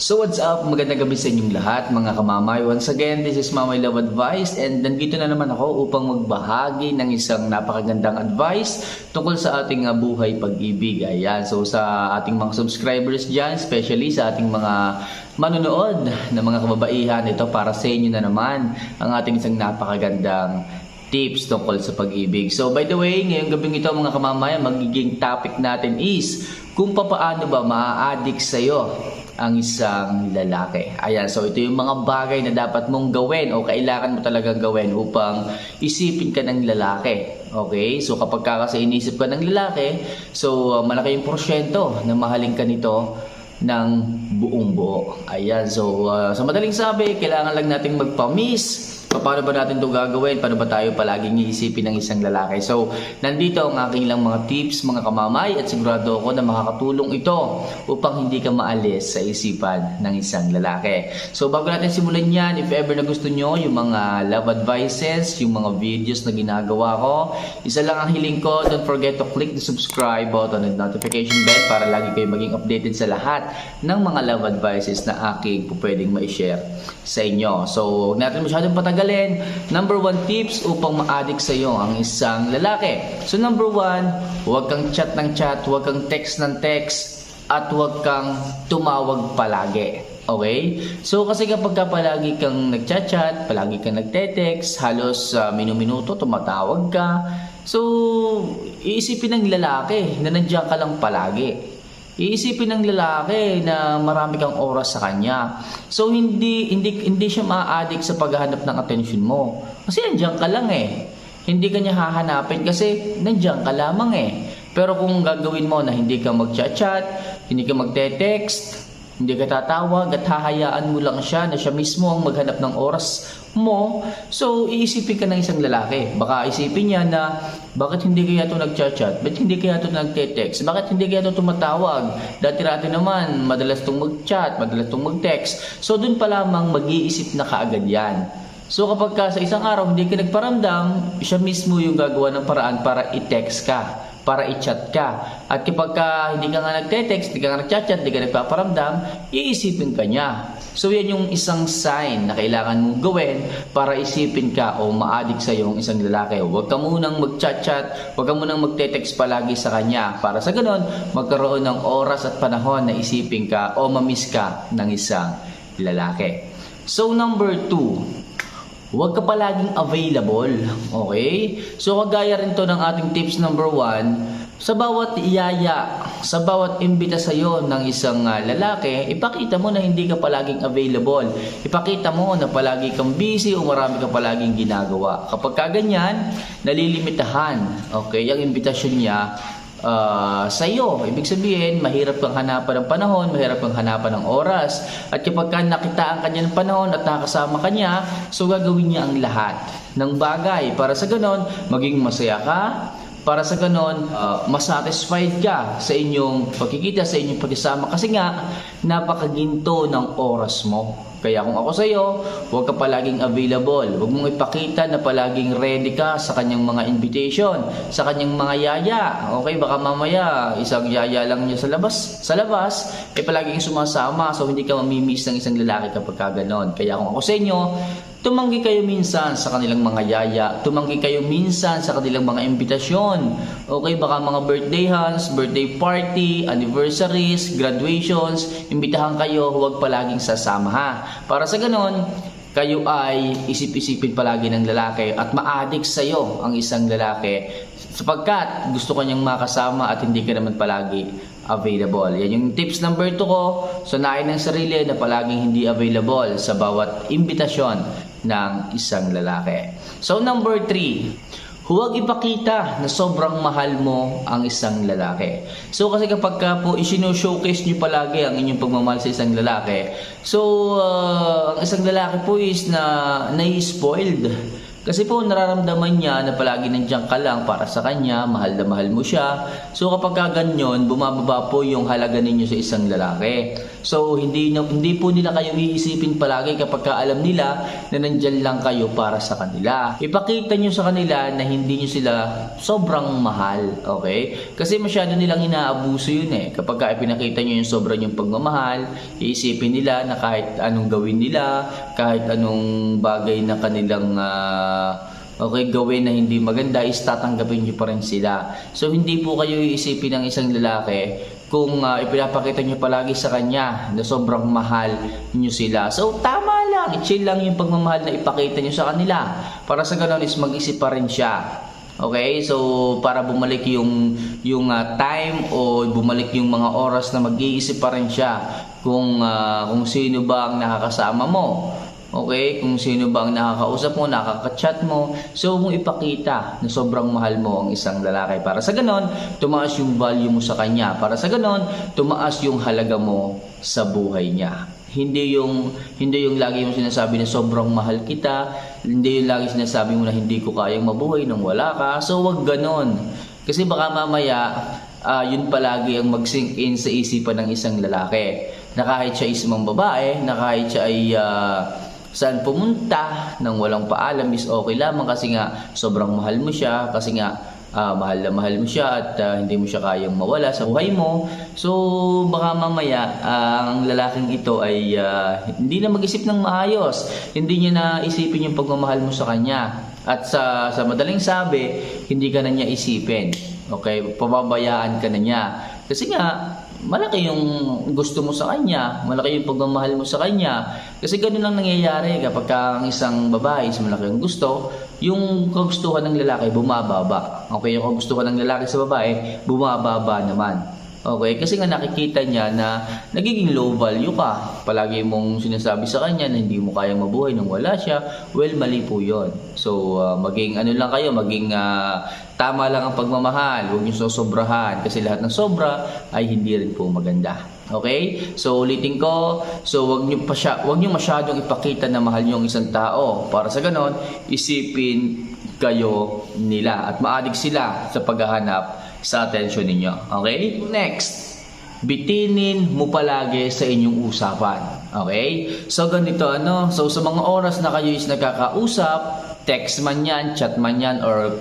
So what's up? Magandang gabi sa inyong lahat mga kamamay. Once again, this is Mamay Love Advice and nandito na naman ako upang magbahagi ng isang napakagandang advice tungkol sa ating uh, buhay pag-ibig. Ayan, so sa ating mga subscribers dyan, especially sa ating mga manonood na mga kababaihan, ito para sa inyo na naman ang ating isang napakagandang tips tungkol sa pag-ibig. So by the way, ngayong gabing ito mga kamamayan, magiging topic natin is kung papaano ba maa-addict sa'yo ang isang lalaki. Ayan, so ito yung mga bagay na dapat mong gawin o kailangan mo talagang gawin upang isipin ka ng lalaki. Okay? So kapag ka kasi inisip ka ng lalaki, so uh, malaki yung porsyento na mahalin ka nito ng buong buo. Ayan, so uh, sa madaling sabi, kailangan lang nating magpa-miss paano ba natin ito gagawin? Paano ba tayo palaging iisipin ng isang lalaki? So, nandito ang aking lang mga tips, mga kamamay, at sigurado ako na makakatulong ito upang hindi ka maalis sa isipan ng isang lalaki. So, bago natin simulan yan, if ever na gusto nyo yung mga love advices, yung mga videos na ginagawa ko, isa lang ang hiling ko, don't forget to click the subscribe button and notification bell para lagi kayo maging updated sa lahat ng mga love advices na aking pwedeng ma-share sa inyo. So, huwag natin masyadong patagalin. Number one tips upang ma-addict sa iyo ang isang lalaki. So, number one, huwag kang chat ng chat, huwag kang text ng text, at huwag kang tumawag palagi. Okay? So, kasi kapag ka palagi kang nagchat-chat, palagi kang nagte-text, halos uh, minu-minuto tumatawag ka, so, iisipin ng lalaki na nandiyan ka lang palagi iisipin ng lalaki na marami kang oras sa kanya. So hindi hindi hindi siya ma-addict sa paghahanap ng attention mo. Kasi nandiyan ka lang eh. Hindi ka hahanapin kasi nandiyan ka lamang eh. Pero kung gagawin mo na hindi ka mag-chat-chat, hindi ka magte-text, hindi ka tatawag at hahayaan mo lang siya na siya mismo ang maghanap ng oras mo, so iisipin ka ng isang lalaki. Baka isipin niya na bakit hindi kaya ito nag-chat-chat? Bakit hindi kaya ito nag-text? Bakit hindi kaya ito tumatawag? Dati-dati naman, madalas itong mag-chat, madalas itong mag-text. So dun pa lamang mag-iisip na kaagad yan. So kapag ka sa isang araw hindi ka nagparamdam, siya mismo yung gagawa ng paraan para i-text ka para i-chat ka. At kapag ka hindi ka nga nagte-text, hindi ka nga nagchat-chat, hindi ka nagpaparamdam, iisipin ka niya. So yan yung isang sign na kailangan mong gawin para isipin ka o ma-addict sa yung isang lalaki. Huwag ka munang mag-chat-chat, huwag ka munang magte-text palagi sa kanya. Para sa ganun, magkaroon ng oras at panahon na isipin ka o mamiss ka ng isang lalaki. So number two, Huwag ka palaging available. Okay? So, kagaya rin to ng ating tips number one, sa bawat iyaya, sa bawat imbita sa iyo ng isang uh, lalaki, ipakita mo na hindi ka palaging available. Ipakita mo na palagi kang busy o marami ka palaging ginagawa. Kapag kaganyan, nalilimitahan. Okay? Ang imbitasyon niya uh, sa iyo. Ibig sabihin, mahirap kang hanapan ng panahon, mahirap kang hanapan ng oras. At kapag ka nakitaan ka niya ng panahon at nakasama ka niya, so gagawin niya ang lahat ng bagay. Para sa ganon, maging masaya ka, para sa ganon, uh, masatisfied ka sa inyong pagkikita, sa inyong pagkisama. Kasi nga, napakaginto ng oras mo. Kaya kung ako sa iyo, huwag ka palaging available. Huwag mong ipakita na palaging ready ka sa kanyang mga invitation, sa kanyang mga yaya. Okay, baka mamaya isang yaya lang niya sa labas, sa labas, eh palaging sumasama so hindi ka mamimiss ng isang lalaki kapag ka ganon. Kaya kung ako sa inyo, Tumanggi kayo minsan sa kanilang mga yaya. Tumanggi kayo minsan sa kanilang mga imbitasyon. Okay, baka mga birthday hands, birthday party, anniversaries, graduations, imbitahan kayo, huwag palaging sasama ha. Para sa ganon, kayo ay isip-isipin palagi ng lalaki at ma-addict sa iyo ang isang lalaki sapagkat gusto ko niyang makasama at hindi ka naman palagi available. Yan yung tips number 2 ko. Sunayin ng sarili na palaging hindi available sa bawat imbitasyon ng isang lalaki. So number 3, huwag ipakita na sobrang mahal mo ang isang lalaki. So kasi kapag ka po isino-showcase niyo palagi ang inyong pagmamahal sa isang lalaki, so uh, ang isang lalaki po is na nai-spoiled Kasi po nararamdaman niya na palagi nandiyan ka lang para sa kanya, mahal na mahal mo siya. So kapag ka ganyan, bumababa po yung halaga ninyo sa isang lalaki. So hindi hindi po nila kayo iisipin palagi kapag ka alam nila na nandyan lang kayo para sa kanila. Ipakita nyo sa kanila na hindi nyo sila sobrang mahal, okay? Kasi masyado nilang inaabuso yun eh. Kapag ka ipinakita nyo yung sobrang yung pagmamahal, iisipin nila na kahit anong gawin nila, kahit anong bagay na kanilang ah, okay gawin na hindi maganda is tatanggapin nyo pa rin sila. So hindi po kayo iisipin ng isang lalaki kung ah, ipinapakita nyo palagi sa kanya na sobrang mahal nyo sila. So tama lang, chill lang yung pagmamahal na ipakita nyo sa kanila. Para sa ganun is mag-isip pa rin siya. Okay, so para bumalik yung yung ah, time o bumalik yung mga oras na mag-iisip pa rin siya kung ah, kung sino ba ang nakakasama mo. Okay, kung sino ba ang nakakausap mo, nakaka-chat mo. So, kung ipakita na sobrang mahal mo ang isang lalaki. Para sa ganon, tumaas yung value mo sa kanya. Para sa ganon, tumaas yung halaga mo sa buhay niya. Hindi yung hindi yung lagi mo sinasabi na sobrang mahal kita, hindi yung lagi sinasabi mo na hindi ko kayang mabuhay nang wala ka. So, wag ganon. Kasi baka mamaya, ah, yun palagi ang mag-sink in sa isipan ng isang lalaki. Na kahit siya is isang babae, na kahit siya ay ah, saan pumunta nang walang paalam is okay lamang kasi nga sobrang mahal mo siya kasi nga ah, mahal na mahal mo siya at ah, hindi mo siya kayang mawala sa buhay mo. So baka mamaya ah, ang lalaking ito ay ah, hindi na mag-isip ng maayos. Hindi niya na isipin yung pagmamahal mo sa kanya. At sa sa madaling sabi hindi ka na niya isipin. Okay? Pababayaan ka na niya. Kasi nga malaki yung gusto mo sa kanya, malaki yung pagmamahal mo sa kanya. Kasi ganun lang nangyayari kapag ka ang isang babae is malaki ang gusto, yung kagustuhan ng lalaki bumababa. Okay, yung kagustuhan ng lalaki sa babae bumababa naman. Okay, kasi nga nakikita niya na nagiging low value ka. Palagi mong sinasabi sa kanya na hindi mo kayang mabuhay nang wala siya. Well, mali po yon. So, ah, maging ano lang kayo, maging ah, tama lang ang pagmamahal. Huwag niyo sosobrahan kasi lahat ng sobra ay hindi rin po maganda. Okay? So, ulitin ko. So, wag niyo pa siya, wag niyo masyadong ipakita na mahal niyo ang isang tao. Para sa ganon, isipin kayo nila at maadig sila sa paghahanap sa atensyon ninyo. Okay? Next, bitinin mo palagi sa inyong usapan. Okay? So ganito ano, so sa mga oras na kayo is nagkakausap, text man yan, chat man yan, or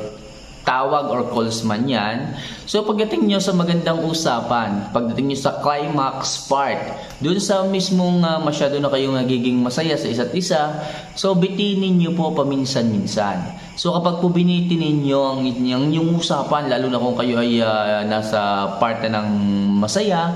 tawag or calls man yan. So pagdating nyo sa magandang usapan, pagdating nyo sa climax part, dun sa mismong ah, masyado na kayong nagiging masaya sa isa't isa, so bitinin nyo po paminsan-minsan. So kapag po binitin ninyo ang, ang yung usapan, lalo na kung kayo ay ah, nasa part na ng masaya,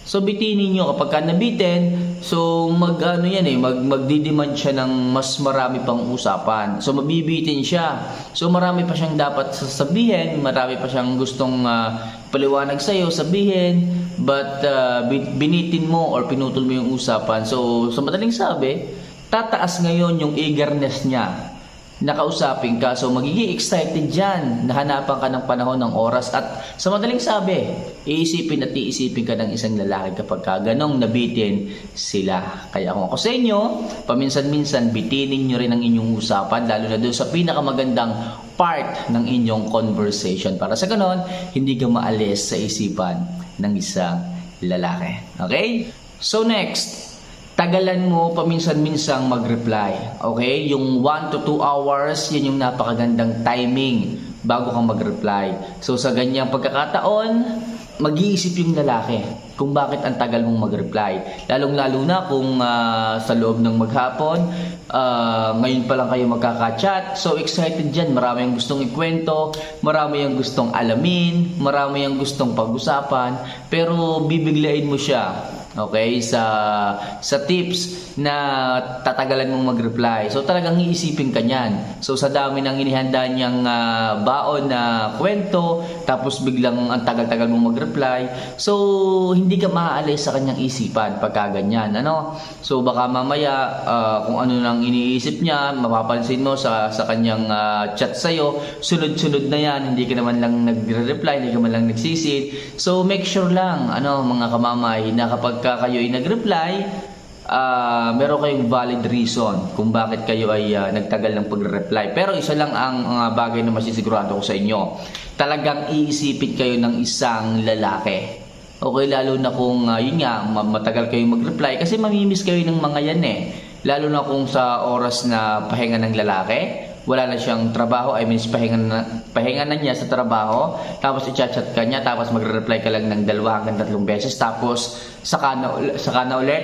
So bitinin nyo kapag ka nabitin, so mag ano yan eh, mag magdidemand siya ng mas marami pang usapan. So mabibitin siya. So marami pa siyang dapat sasabihin, marami pa siyang gustong ah, paliwanag sa iyo sabihin, but bi- binitin mo or pinutol mo yung usapan. So sa madaling sabi, tataas ngayon yung eagerness niya nakausapin ka. So, magiging excited dyan. Nahanapan ka ng panahon ng oras. At sa madaling sabi, iisipin at iisipin ka ng isang lalaki kapag ka ganong nabitin sila. Kaya kung ako sa inyo, paminsan-minsan bitinin nyo rin ang inyong usapan, lalo na doon sa pinakamagandang part ng inyong conversation. Para sa ganon, hindi ka maalis sa isipan ng isang lalaki. Okay? So next, tagalan mo paminsan-minsang mag-reply. Okay? Yung 1 to 2 hours, yan yung napakagandang timing bago ka mag-reply. So sa ganyang pagkakataon, mag-iisip yung lalaki kung bakit ang tagal mong mag-reply. Lalong-lalo na kung ah, sa loob ng maghapon, ah, ngayon pa lang kayo magkaka-chat. So excited dyan, marami ang gustong ikwento, marami ang gustong alamin, marami ang gustong pag-usapan, pero bibiglain mo siya Okay, sa sa tips na tatagalan mong mag-reply. So talagang iisipin ka niyan. So sa dami ng inihanda niyang ah, baon na kwento, tapos biglang ang tagal-tagal mong mag-reply. So hindi ka maaalis sa kanyang isipan pagka ganyan, ano? So baka mamaya ah, kung ano nang iniisip niya, mapapansin mo sa sa kanyang ah, chat sa sunod-sunod na 'yan, hindi ka naman lang nagre-reply, hindi ka man lang nagsisid. So make sure lang ano mga kamamay na kapag ka kayo ay nag-reply, ah, meron kayong valid reason kung bakit kayo ay ah, nagtagal ng pagre-reply. Pero isa lang ang ah, bagay na masisigurado ko sa inyo. Talagang iisipin kayo ng isang lalaki. Okay, lalo na kung ah, yun nga, ma- matagal kayong mag-reply kasi mamimiss kayo ng mga yan eh. Lalo na kung sa oras na pahinga ng lalaki, wala na siyang trabaho, I mean, pahinga na, pahinga na niya sa trabaho, tapos i-chat ka niya, tapos magre-reply ka lang ng dalawa hanggang tatlong beses, tapos saka na, saka na ulit,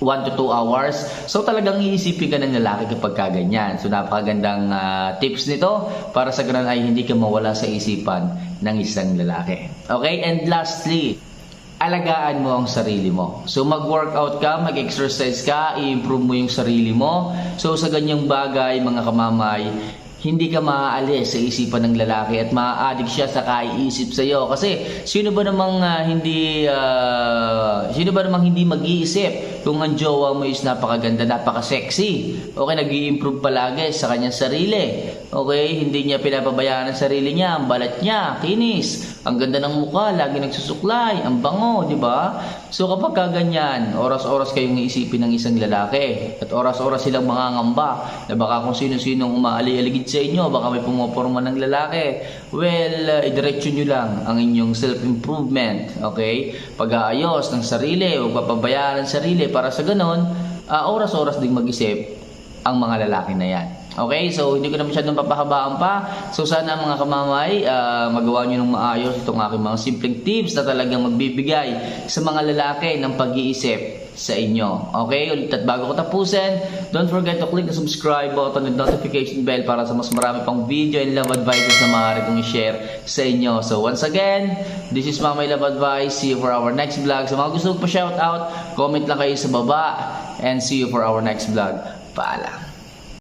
1 to 2 hours. So talagang iisipin ka ng lalaki kapag kaganyan. So napakagandang ah, tips nito para sa ganun ay hindi ka mawala sa isipan ng isang lalaki. Okay? And lastly, alagaan mo ang sarili mo. So mag-workout ka, mag-exercise ka, i-improve mo yung sarili mo. So sa ganyang bagay, mga kamamay, hindi ka maaalis sa isipan ng lalaki at maa-addict siya sa kaiisip sa iyo. Kasi sino ba namang ah, hindi ah, sino ba namang hindi mag-iisip kung ang jowa mo is napakaganda, napaka-sexy. Okay, nag-i-improve palagi sa kanyang sarili. Okay, hindi niya pinapabayaan ang sarili niya, ang balat niya, kinis. Ang ganda ng mukha, lagi nagsusuklay, ang bango, di ba? So kapag ka ganyan, oras-oras kayong iisipin ng isang lalaki at oras-oras silang mangangamba na baka kung sino-sinong umaali-aligid sa inyo, baka may pumaporma ng lalaki. Well, uh, idiretso nyo lang ang inyong self-improvement, okay? Pag-aayos ng sarili, huwag papabayaan ang sarili para sa ganon, ah, oras-oras ding mag-isip ang mga lalaki na yan. Okay, so hindi ko na masyadong papahabaan pa. So sana mga kamamay, ah, magawa nyo ng maayos itong aking mga simpleng tips na talagang magbibigay sa mga lalaki ng pag-iisip sa inyo. Okay, ulit at bago ko tapusin, don't forget to click the subscribe button and notification bell para sa mas marami pang video and love advices na maaari kong i-share sa inyo. So once again, this is Mamay Love Advice. See you for our next vlog. Sa mga gusto pa shout out, comment lang kayo sa baba and see you for our next vlog. Paalam.